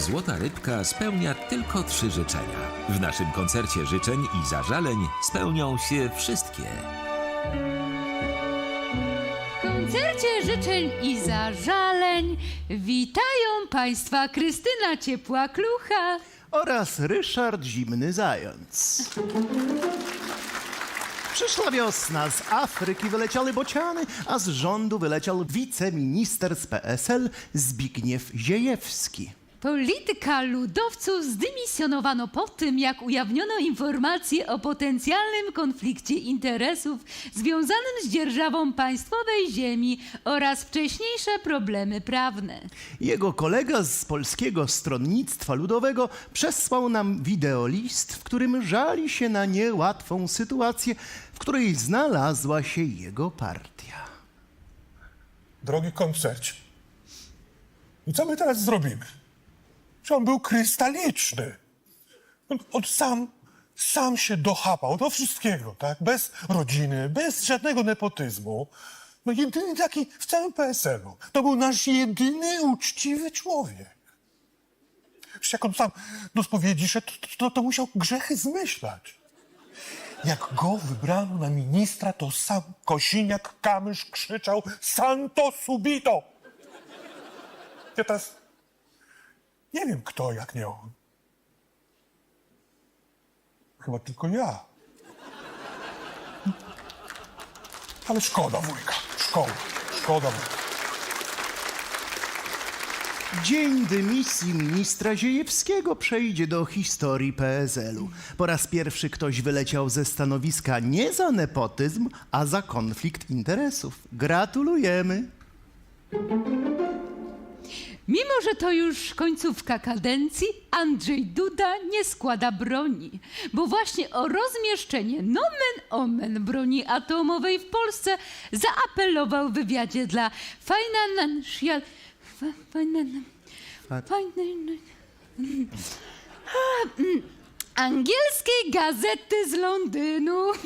Złota Rybka spełnia tylko trzy życzenia. W naszym koncercie życzeń i zażaleń spełnią się wszystkie. W koncercie życzeń i zażaleń witają Państwa Krystyna Ciepła-Klucha. oraz Ryszard Zimny Zając. Przyszła wiosna, z Afryki wyleciały bociany, a z rządu wyleciał wiceminister z PSL Zbigniew Ziejewski. Polityka ludowców zdymisjonowano po tym, jak ujawniono informacje o potencjalnym konflikcie interesów związanym z dzierżawą państwowej ziemi oraz wcześniejsze problemy prawne. Jego kolega z Polskiego Stronnictwa Ludowego przesłał nam wideolist, w którym żali się na niełatwą sytuację, w której znalazła się jego partia. Drogi koncercie, i co my teraz zrobimy? Że on był krystaliczny. On, sam, sam się dochapał do wszystkiego, tak? Bez rodziny, bez żadnego nepotyzmu. No jedyny taki w całym PSL-u. To był nasz jedyny uczciwy człowiek. Przecież jak on sam do spowiedzi szedł, to, to, to musiał grzechy zmyślać. Jak go wybrano na ministra, to sam Kosiniak-Kamysz krzyczał Santo subito! Ja teraz nie wiem kto, jak nie on. Chyba tylko ja. Ale szkoda wujka, szkoda, szkoda wujka. Dzień dymisji ministra Ziejewskiego przejdzie do historii PSL-u. Po raz pierwszy ktoś wyleciał ze stanowiska nie za nepotyzm, a za konflikt interesów. Gratulujemy! Mimo, że to już końcówka kadencji, Andrzej Duda nie składa broni, bo właśnie o rozmieszczenie nomen omen broni atomowej w Polsce zaapelował w wywiadzie dla Financial... Fa- Finan... Finan... A, mm, Angielskiej gazety z Londynu.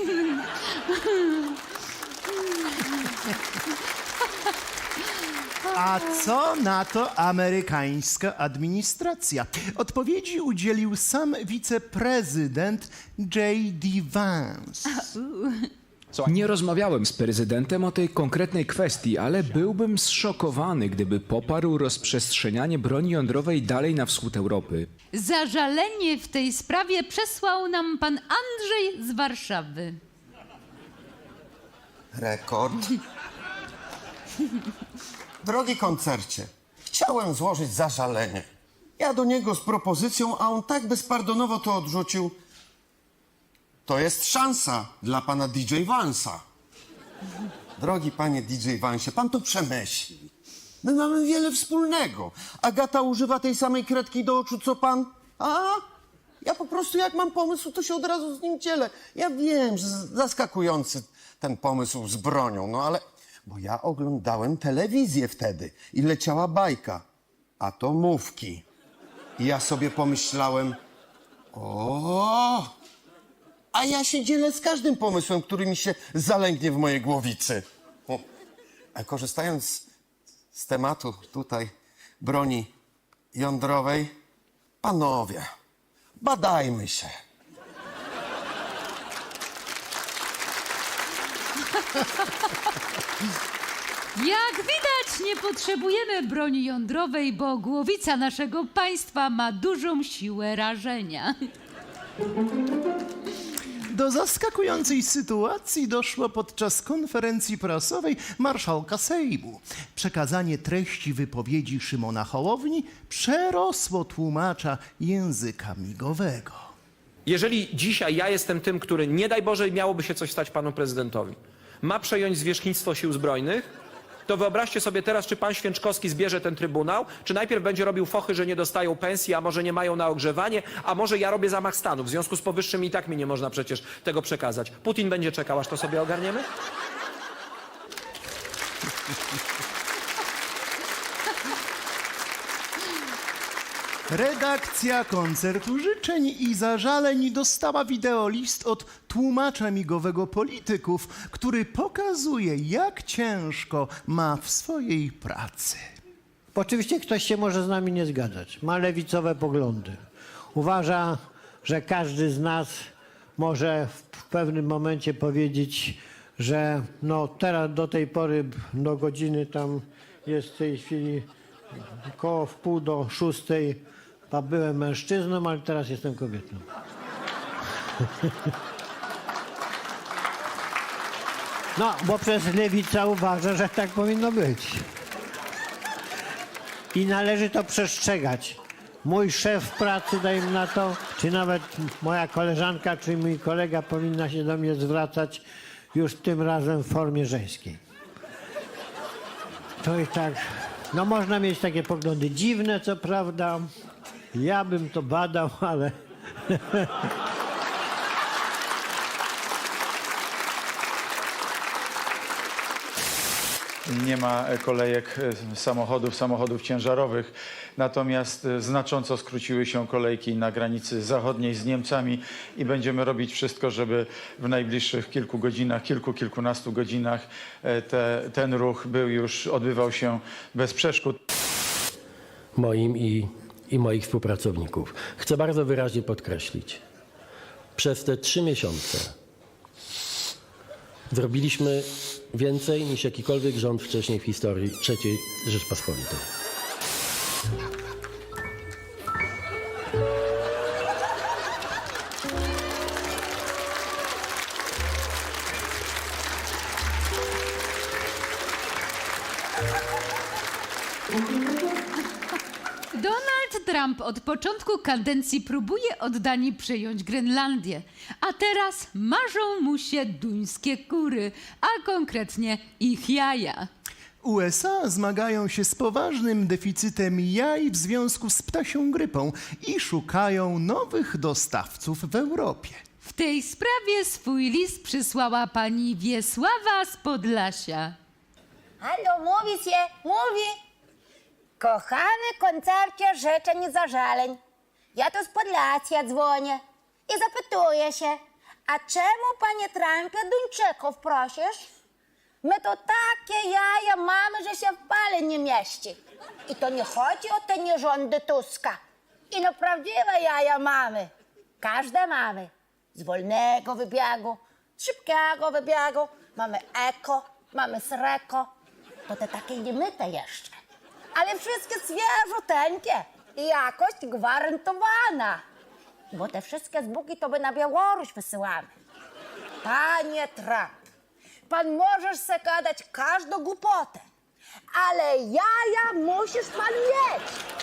A co na to amerykańska administracja? Odpowiedzi udzielił sam wiceprezydent J.D. Vance. Nie rozmawiałem z prezydentem o tej konkretnej kwestii, ale byłbym zszokowany, gdyby poparł rozprzestrzenianie broni jądrowej dalej na wschód Europy. Zażalenie w tej sprawie przesłał nam pan Andrzej z Warszawy. Rekord. Drogi koncercie, chciałem złożyć zażalenie. Ja do niego z propozycją, a on tak bezpardonowo to odrzucił. To jest szansa dla pana DJ Vansa. Drogi panie DJ Vansie, pan to przemyśli. My mamy wiele wspólnego. Agata używa tej samej kredki do oczu, co pan. A ja po prostu jak mam pomysł, to się od razu z nim dzielę. Ja wiem, że zaskakujący ten pomysł z bronią, no ale... Bo ja oglądałem telewizję wtedy i leciała bajka. Atomówki. I ja sobie pomyślałem, o, a ja się dzielę z każdym pomysłem, który mi się zalęgnie w mojej głowicy. A korzystając z tematu tutaj broni jądrowej, panowie, badajmy się. Jak widać, nie potrzebujemy broni jądrowej, bo głowica naszego państwa ma dużą siłę rażenia. Do zaskakującej sytuacji doszło podczas konferencji prasowej marszałka Sejmu. Przekazanie treści wypowiedzi Szymona Hołowni przerosło tłumacza języka migowego. Jeżeli dzisiaj ja jestem tym, który nie daj Boże miałoby się coś stać panu prezydentowi, ma przejąć zwierzchnictwo sił zbrojnych, to wyobraźcie sobie teraz, czy pan Święczkowski zbierze ten trybunał, czy najpierw będzie robił fochy, że nie dostają pensji, a może nie mają na ogrzewanie, a może ja robię zamach stanu. W związku z powyższym i tak mi nie można przecież tego przekazać. Putin będzie czekał, aż to sobie ogarniemy? Redakcja koncertu życzeń i zażaleń dostała wideolist od tłumacza migowego polityków, który pokazuje, jak ciężko ma w swojej pracy. Oczywiście ktoś się może z nami nie zgadzać. Ma lewicowe poglądy. Uważa, że każdy z nas może w pewnym momencie powiedzieć, że no teraz do tej pory do godziny tam jest w tej chwili koło w pół do szóstej, a byłem mężczyzną, ale teraz jestem kobietą. No, bo przez lewica uważa, że tak powinno być. I należy to przestrzegać. Mój szef pracy, dajmy na to, czy nawet moja koleżanka, czy mój kolega powinna się do mnie zwracać już tym razem w formie żeńskiej. To i tak, no można mieć takie poglądy dziwne, co prawda. Ja bym to badał, ale nie ma kolejek e, samochodów, samochodów ciężarowych. Natomiast e, znacząco skróciły się kolejki na granicy zachodniej z Niemcami i będziemy robić wszystko, żeby w najbliższych kilku godzinach, kilku, kilkunastu godzinach e, te, ten ruch był już, odbywał się bez przeszkód. moim i, i moich współpracowników. Chcę bardzo wyraźnie podkreślić, przez te trzy miesiące zrobiliśmy więcej niż jakikolwiek rząd wcześniej w historii III Rzeczpospolitej. Trump od początku kadencji próbuje od Danii przejąć Grenlandię, a teraz marzą mu się duńskie kury, a konkretnie ich jaja. USA zmagają się z poważnym deficytem jaj w związku z ptasią grypą i szukają nowych dostawców w Europie. W tej sprawie swój list przysłała pani Wiesława z Podlasia. Halo, mówi się, mówi. Kochany koncercie życzeń i zażaleń. Ja tu z Podlasia dzwonię i zapytuję się, a czemu, panie Trumpie, Duńczyków prosisz? My to takie jaja mamy, że się w pale nie mieści. I to nie chodzi o te nierządy Tuska. I no prawdziwe jaja mamy. Każde mamy. Z wolnego wybiegu, szybkiego wybiegu. Mamy eko, mamy sreko. To te takie niemyte jeszcze. Ale wszystkie świeżuteńkie i jakość gwarantowana. Bo te wszystkie z Buki to by na Białoruś wysyłamy. Panie Trump, pan możesz se gadać każdą głupotę, ale jaja musisz pan mieć.